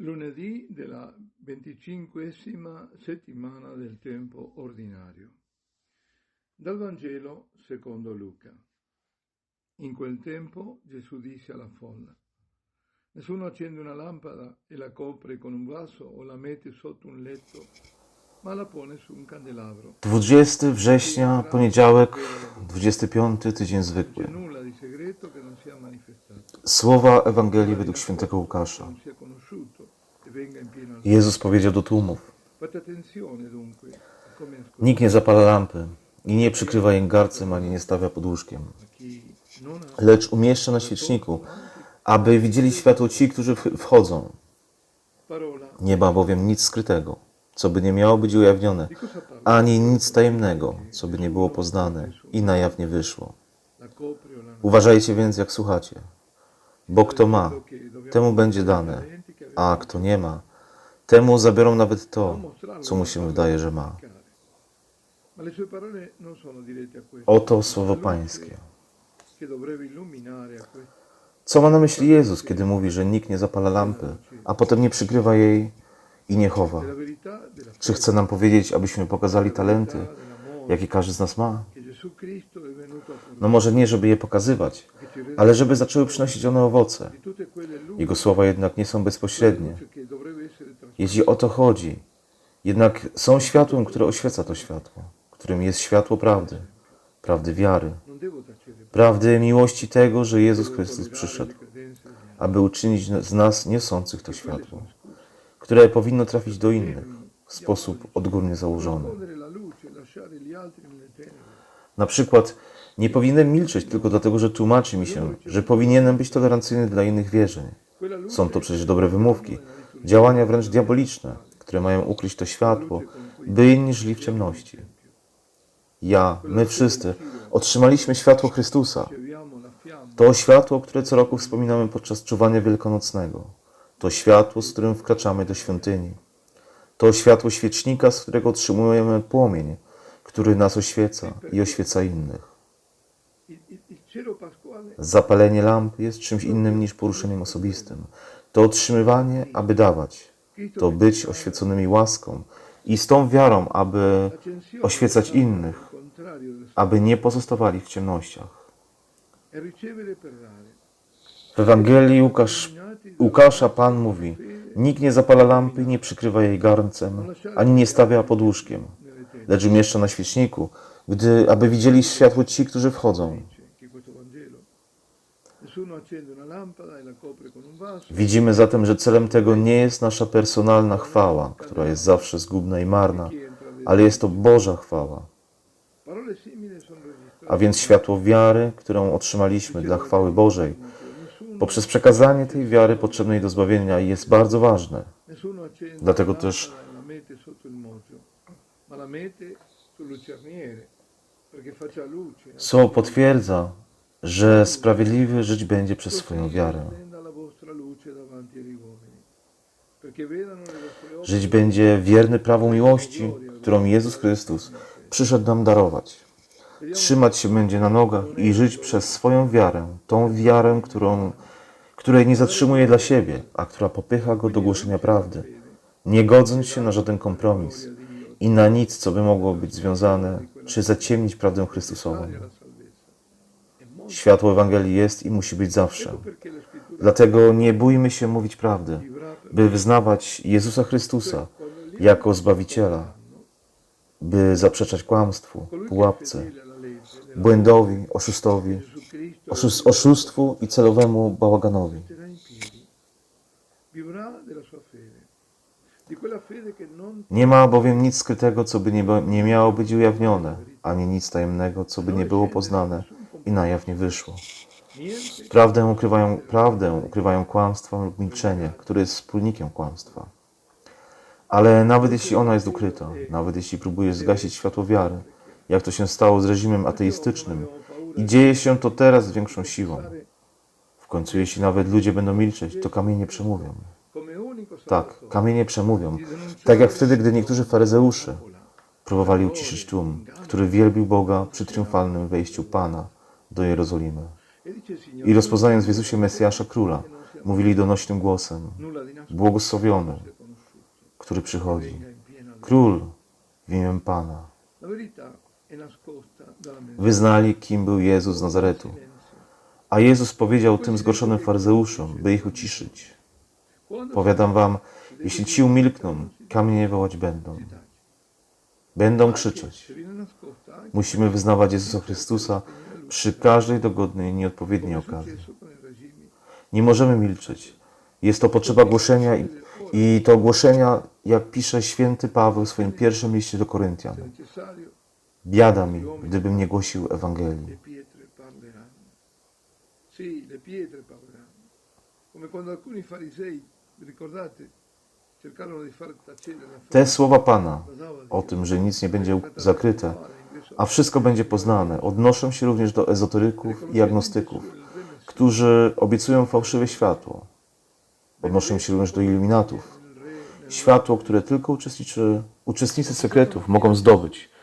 Lunedì della venticinquesima settimana del tempo ordinario. Dal Vangelo secondo Luca. In quel tempo Gesù disse alla folla, Nessuno accende una lampada e la copre con un vaso o la mette sotto un letto, ma la pone su un candelabro. 20 września, poniedziałek, 25 tydzień zwykły. Słowa Ewangelii według świętego Łukasza. e Jezus powiedział do tłumów: Nikt nie zapala lampy i nie przykrywa jej garcem ani nie stawia pod łóżkiem, lecz umieszcza na świeczniku, aby widzieli światło ci, którzy wchodzą. Nie ma bowiem nic skrytego, co by nie miało być ujawnione, ani nic tajemnego, co by nie było poznane i na jaw nie wyszło. Uważajcie więc, jak słuchacie, bo kto ma, temu będzie dane, a kto nie ma, temu zabiorą nawet to, co mu się wydaje, że ma. Oto słowo Pańskie. Co ma na myśli Jezus, kiedy mówi, że nikt nie zapala lampy, a potem nie przykrywa jej i nie chowa? Czy chce nam powiedzieć, abyśmy pokazali talenty, jakie każdy z nas ma? No może nie, żeby je pokazywać, ale żeby zaczęły przynosić one owoce. Jego słowa jednak nie są bezpośrednie. Jeśli o to chodzi, jednak są światłem, które oświeca to światło, którym jest światło prawdy, prawdy wiary, prawdy miłości tego, że Jezus Chrystus przyszedł, aby uczynić z nas niosących to światło, które powinno trafić do innych w sposób odgórnie założony. Na przykład, nie powinienem milczeć tylko dlatego, że tłumaczy mi się, że powinienem być tolerancyjny dla innych wierzeń. Są to przecież dobre wymówki, działania wręcz diaboliczne, które mają ukryć to światło, by inni żyli w ciemności. Ja, my wszyscy, otrzymaliśmy światło Chrystusa. To światło, które co roku wspominamy podczas czuwania wielkanocnego. To światło, z którym wkraczamy do świątyni. To światło świecznika, z którego otrzymujemy płomień, który nas oświeca i oświeca innych. Zapalenie lamp jest czymś innym niż poruszeniem osobistym. To otrzymywanie, aby dawać. To być oświeconymi łaską i z tą wiarą, aby oświecać innych, aby nie pozostawali w ciemnościach. W Ewangelii Łukasz, Łukasza Pan mówi: Nikt nie zapala lampy nie przykrywa jej garncem, ani nie stawia pod łóżkiem, lecz umieszcza na świeczniku, gdy, aby widzieli światło ci, którzy wchodzą. Widzimy zatem, że celem tego nie jest nasza personalna chwała, która jest zawsze zgubna i marna, ale jest to Boża chwała. A więc światło wiary, którą otrzymaliśmy dla chwały Bożej, poprzez przekazanie tej wiary potrzebnej do zbawienia jest bardzo ważne. Dlatego la też- Słowo potwierdza, że sprawiedliwy żyć będzie przez swoją wiarę. Żyć będzie wierny prawu miłości, którą Jezus Chrystus przyszedł nam darować. Trzymać się będzie na nogach i żyć przez swoją wiarę, tą wiarę, którą, której nie zatrzymuje dla siebie, a która popycha go do głoszenia prawdy, nie godząc się na żaden kompromis i na nic, co by mogło być związane czy zaciemnić prawdę Chrystusową. Światło Ewangelii jest i musi być zawsze. Dlatego nie bójmy się mówić prawdy, by wyznawać Jezusa Chrystusa jako Zbawiciela, by zaprzeczać kłamstwu, pułapce, błędowi, oszustowi, oszustwu i celowemu bałaganowi. Nie ma bowiem nic skrytego, co by nie, miało być ujawnione, ani nic tajemnego, co by nie było poznane i na jaw nie wyszło. Prawdę ukrywają, prawdę ukrywają kłamstwa lub milczenie, które jest wspólnikiem kłamstwa. Ale nawet jeśli ona jest ukryta, nawet jeśli próbujesz zgasić światło wiary, jak to się stało z reżimem ateistycznym, i dzieje się to teraz z większą siłą. W końcu, jeśli nawet ludzie będą milczeć, to kamienie przemówią. Tak, kamienie przemówią. Tak jak wtedy, gdy niektórzy faryzeusze próbowali uciszyć tłum, który wielbił Boga przy triumfalnym wejściu Pana do Jerozolimy. I rozpoznając w Jezusie Mesjasza Króla, mówili donośnym głosem, błogosławiony, który przychodzi, król w imię Pana. Wyznali, kim był Jezus z Nazaretu. A Jezus powiedział tym zgorszonym faryzeuszom, by ich uciszyć. Powiadam wam, jeśli ci umilkną, kamienie wołać będą. Będą krzyczeć. Musimy wyznawać Jezusa Chrystusa przy każdej dogodnej nieodpowiedniej okazji. Nie możemy milczeć. Jest to potrzeba głoszenia i, i to głoszenia, jak pisze święty Paweł w swoim pierwszym liście do Koryntian. Biada mi, gdybym nie głosił Ewangelii. Te słowa Pana o tym, że nic nie będzie zakryte, a wszystko będzie poznane, odnoszą się również do ezoteryków i agnostyków, którzy obiecują fałszywe światło. Odnoszą się również do iluminatów. Światło, które tylko uczestniczy, uczestnicy sekretów mogą zdobyć.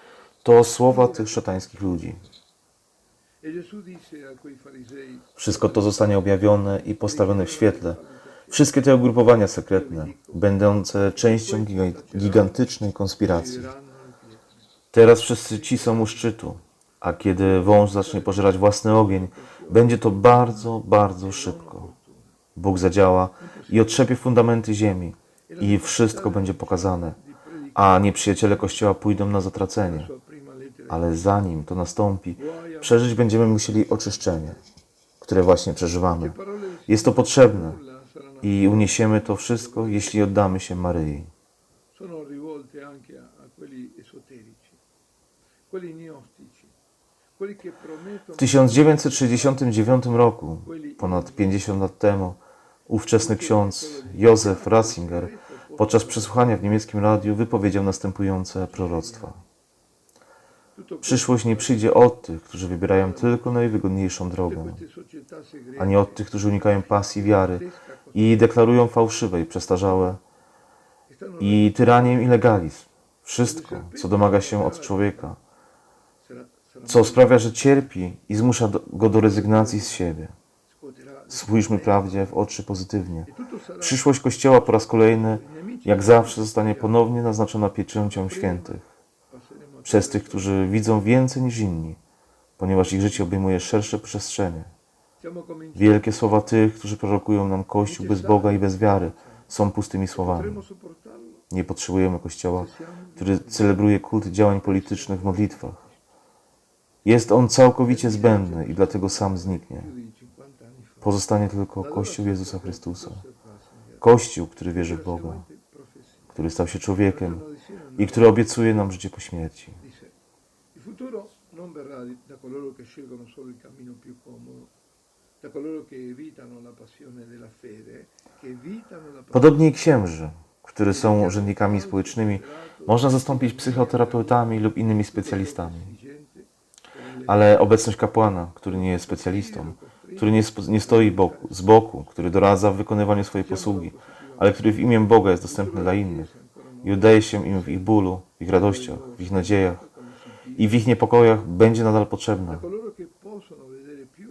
To słowa tych szatańskich ludzi. Wszystko to zostanie objawione i postawione w świetle. Wszystkie te ugrupowania sekretne, będące częścią giga- gigantycznej konspiracji. "Veranno le pietre. Teraz wszyscy ci są u szczytu, a kiedy wąż zacznie pożerać własny ogień, będzie to bardzo, bardzo szybko. Bóg zadziała i otrzepie fundamenty ziemi i wszystko będzie pokazane, a nieprzyjaciele Kościoła pójdą na zatracenie. Ale zanim to nastąpi, przeżyć będziemy musieli oczyszczenie, które właśnie przeżywamy. Jest to potrzebne i uniesiemy to wszystko, jeśli oddamy się Maryi. W 1969 roku, ponad 50 lat temu, ówczesny ksiądz Józef Ratzinger podczas przesłuchania w niemieckim radiu wypowiedział następujące proroctwa. Przyszłość nie przyjdzie od tych, którzy wybierają tylko najwygodniejszą drogę, a nie od tych, którzy unikają pasji wiary i deklarują fałszywe i przestarzałe i tyranię i legalizm. Wszystko, co domaga się od człowieka, co sprawia, że cierpi i zmusza go do rezygnacji z siebie. Spójrzmy prawdzie w oczy pozytywnie. Przyszłość Kościoła po raz kolejny, jak zawsze, zostanie ponownie naznaczona pieczęcią świętych. Przez tych, którzy widzą więcej niż inni, ponieważ ich życie obejmuje szersze przestrzenie. Wielkie słowa tych, którzy prorokują nam Kościół bez Boga i bez wiary, są pustymi słowami. Nie potrzebujemy Kościoła, który celebruje kult działań politycznych w modlitwach. Jest on całkowicie zbędny i dlatego sam zniknie. più di 50 anni fa Pozostanie tylko Kościół Jezusa Chrystusa. Kościół, który wierzy w Boga, który stał się człowiekiem i który obiecuje nam życie po śmierci. Podobnie i księży, którzy są urzędnikami społecznymi, można zastąpić psychoterapeutami lub innymi specjalistami. Ale obecność kapłana, który nie jest specjalistą, który nie, nie stoi boku, z boku, który doradza w wykonywaniu swojej posługi, ale który w imię Boga jest dostępny dla innych i udaje się im w ich bólu, w ich radościach, w ich nadziejach i w ich niepokojach będzie nadal potrzebna.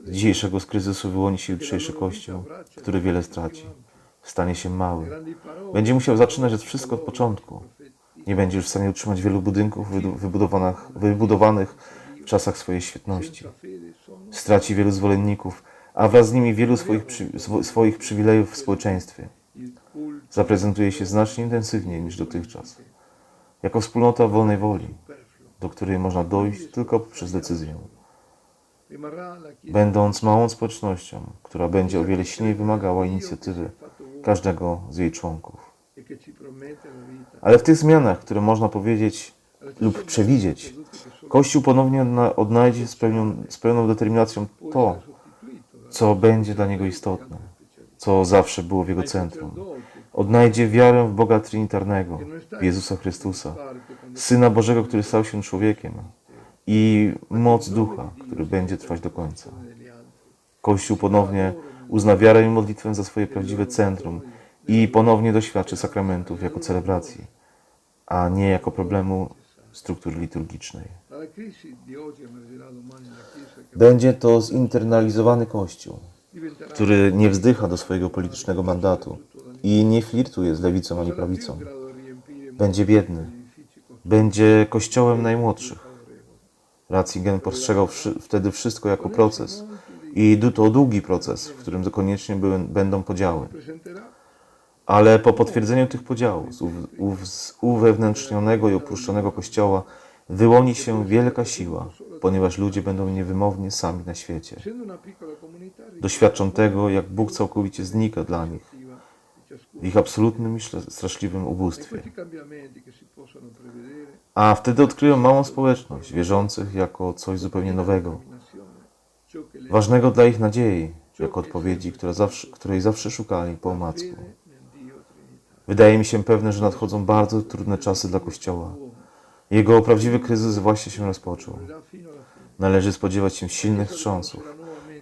Z dzisiejszego z kryzysu wyłoni się jutrzejszy Kościół, który wiele straci. Stanie się mały. Będzie musiał zaczynać wszystko od początku. Nie będzie już w stanie utrzymać wielu budynków wybudowanych, wybudowanych w czasach swojej świetności. Straci wielu zwolenników, a wraz z nimi wielu swoich, swoich przywilejów w społeczeństwie. Zaprezentuje się znacznie intensywniej niż dotychczas. Jako wspólnota wolnej woli, do której można dojść tylko poprzez decyzję. Będąc małą społecznością, która będzie o wiele silniej wymagała inicjatywy każdego z jej członków. Ale w tych zmianach, które można powiedzieć lub przewidzieć, Kościół ponownie odna- odnajdzie z pełną, determinacją to, co będzie dla niego istotne, co zawsze było w jego centrum. Odnajdzie wiarę w Boga Trinitarnego, w Jezusa Chrystusa, Syna Bożego, który stał się człowiekiem i moc Ducha, który będzie trwać do końca. Kościół ponownie uzna wiarę i modlitwę za swoje prawdziwe centrum i ponownie doświadczy sakramentów jako celebracji, a nie jako problemu struktury liturgicznej. Będzie to zinternalizowany Kościół, który nie wzdycha do swojego politycznego mandatu i nie flirtuje z lewicą ani prawicą. Będzie biedny, będzie kościołem najmłodszych. Ratzinger postrzegał wtedy wszystko jako proces i to długi proces, w którym koniecznie będą podziały. Ale po potwierdzeniu tych podziałów z uwewnętrznionego i opuszczonego Kościoła wyłoni się wielka siła, ponieważ ludzie będą niewymownie sami na świecie. Doświadczą tego, jak Bóg całkowicie znika dla nich w ich absolutnym i straszliwym ubóstwie. A wtedy odkryją małą społeczność wierzących jako coś zupełnie nowego, ważnego dla ich nadziei, jako odpowiedzi, zawsze, której zawsze szukali po omacku. Wydaje mi się pewne, że nadchodzą bardzo trudne czasy dla Kościoła. Jego prawdziwy kryzys właśnie się rozpoczął. Należy spodziewać się silnych wstrząsów,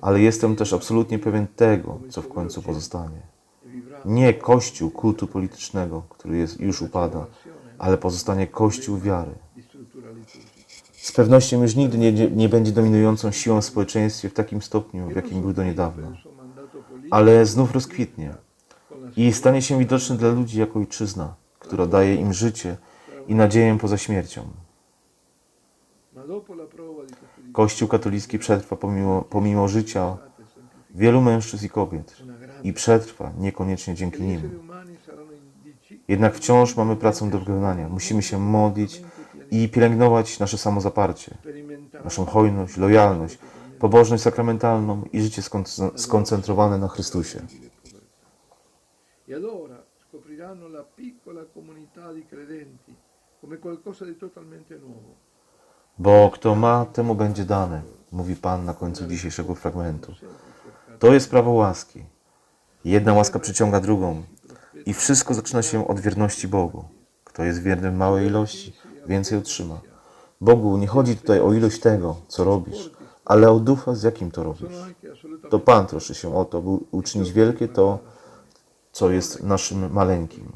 ale jestem też absolutnie pewien tego, co w końcu pozostanie. Nie kościół kultu politycznego, który jest, już upada, ale pozostanie kościół wiary. Z pewnością już nigdy nie, nie będzie dominującą siłą w społeczeństwie w takim stopniu, w jakim był do niedawna, ale znów rozkwitnie i stanie się widoczny dla ludzi jako ojczyzna, która daje im życie i nadzieję poza śmiercią. Kościół katolicki przetrwa pomimo, pomimo życia wielu mężczyzn i kobiet i przetrwa niekoniecznie dzięki nim. Jednak wciąż mamy pracę do wykonania. Musimy się modlić i pielęgnować nasze samozaparcie, naszą hojność, lojalność, pobożność sakramentalną i życie skon- skoncentrowane na Chrystusie. e allora scopriranno la piccola comunità di credenti Bo kto ma, temu będzie dane, mówi Pan na końcu dzisiejszego fragmentu. To jest prawo łaski. Jedna łaska przyciąga drugą i wszystko zaczyna się od wierności Bogu. Kto jest wierny w małej ilości, więcej otrzyma. Bogu nie chodzi tutaj o ilość tego, co robisz, ale o ducha, z jakim to robisz. To Pan troszczy się o to, by uczynić wielkie to, co jest naszym maleńkim.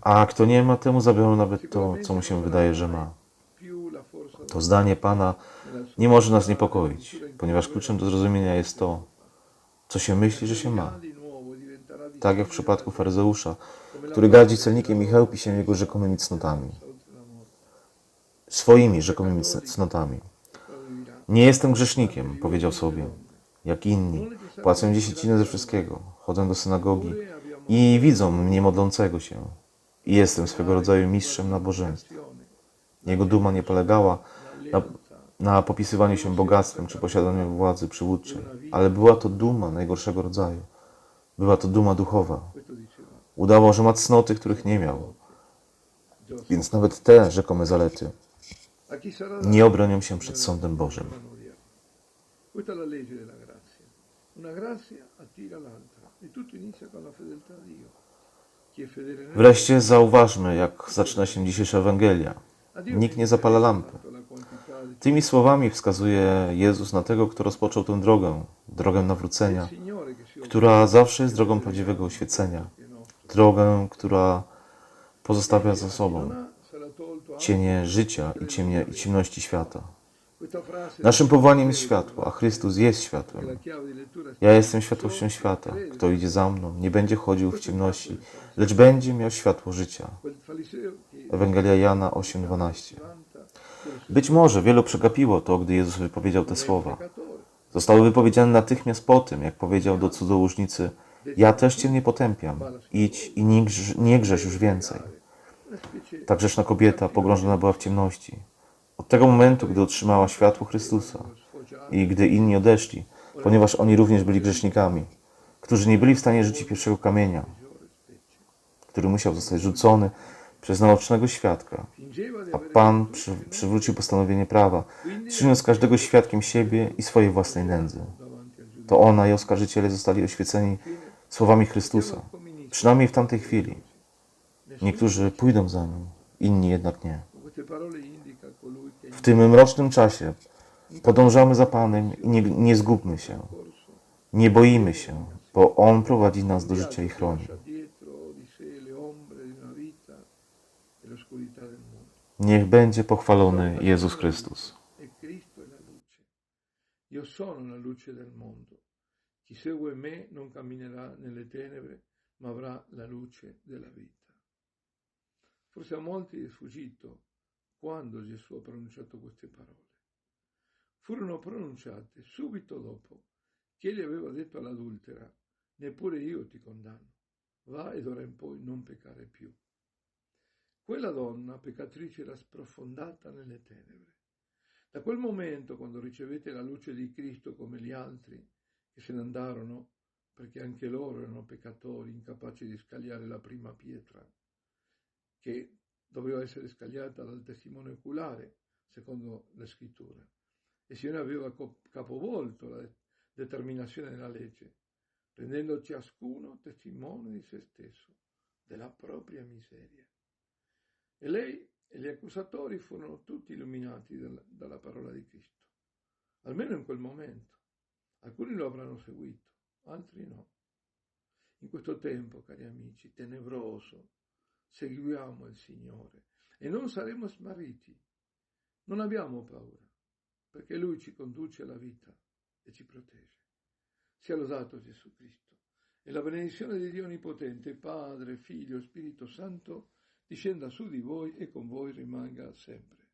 A kto nie ma, temu zabiorą nawet to, co mu się wydaje, że ma. To zdanie Pana nie może nas niepokoić, ponieważ kluczem do zrozumienia jest to, co się myśli, że się ma. Tak jak w przypadku faryzeusza, który gardzi celnikiem i chełpi się jego rzekomymi cnotami. Swoimi rzekomymi cn- cnotami. Nie jestem grzesznikiem, powiedział sobie, jak inni. Płacę dziesięcinę ze wszystkiego, chodzę do synagogi i widzą mnie modlącego się. I jestem swego rodzaju mistrzem nabożeństw. Jego duma nie polegała na, na popisywaniu się bogactwem czy posiadaniu władzy przywódczej, ale była to duma najgorszego rodzaju. Była to duma duchowa. Udawał, że ma cnoty, których nie miał, więc nawet te rzekome zalety nie obronią się przed sądem Bożym. Una grazia attira l'altra Wreszcie zauważmy, jak zaczyna się dzisiejsza Ewangelia. Nikt nie zapala lampy. Tymi słowami wskazuje Jezus na tego, kto rozpoczął tę drogę, drogę nawrócenia, która zawsze jest drogą prawdziwego oświecenia, drogę, która pozostawia za sobą cienie życia i, ciemnie, i ciemności świata. Naszym powołaniem jest światło, a Chrystus jest światłem. Ja jestem światłością świata. Kto idzie za mną, nie będzie chodził w ciemności, lecz będzie miał światło życia. Ewangelia Jana 8:12. vanta del suo Być może wielu przegapiło to, gdy Jezus wypowiedział te słowa. Zostały wypowiedziane natychmiast po tym, jak powiedział do cudzołożnicy: Ja też cię nie potępiam. Idź i nie, grz, nie grzesz już więcej. Ta grzeszna kobieta pogrążona była w ciemności. Od tego momentu, gdy otrzymała światło Chrystusa i gdy inni odeszli, ponieważ oni również byli grzesznikami, którzy nie byli w stanie rzucić pierwszego kamienia, który musiał zostać rzucony przez naocznego świadka. A Pan przy, przywrócił postanowienie prawa, czyniąc każdego świadkiem siebie i swojej własnej nędzy. To ona i oskarżyciele zostali oświeceni słowami Chrystusa, przynajmniej w tamtej chwili. Niektórzy pójdą za nim, inni jednak nie. W tym mrocznym czasie podążamy za Panem i nie, nie zgubmy się. Nie boimy się, bo On prowadzi nas do życia i chroni. Niech będzie pochwalony Jezus Chrystus. Io sono la luce del mondo. Chi segue me non camminerà nelle tenebre, ma avrà la luce della vita. Forse a molti è sfuggito quando Gesù ha pronunciato queste parole. Furono pronunciate subito dopo che egli aveva detto all'adultera, neppure io ti condanno, va ed ora in poi non peccare più. Quella donna peccatrice era sprofondata nelle tenebre. Da quel momento, quando ricevete la luce di Cristo come gli altri, che se ne andarono perché anche loro erano peccatori, incapaci di scagliare la prima pietra, che doveva essere scagliata dal testimone oculare, secondo le scritture. Il Signore aveva capovolto la determinazione della legge, rendendo ciascuno testimone di se stesso, della propria miseria. E lei e gli accusatori furono tutti illuminati dalla parola di Cristo, almeno in quel momento. Alcuni lo avranno seguito, altri no. In questo tempo, cari amici, tenebroso, seguiamo il Signore e non saremo smarriti. Non abbiamo paura, perché Lui ci conduce alla vita e ci protegge. Sia lodato Gesù Cristo. E la benedizione di Dio Onnipotente, Padre, Figlio, Spirito Santo, discenda su di voi e con voi rimanga sempre.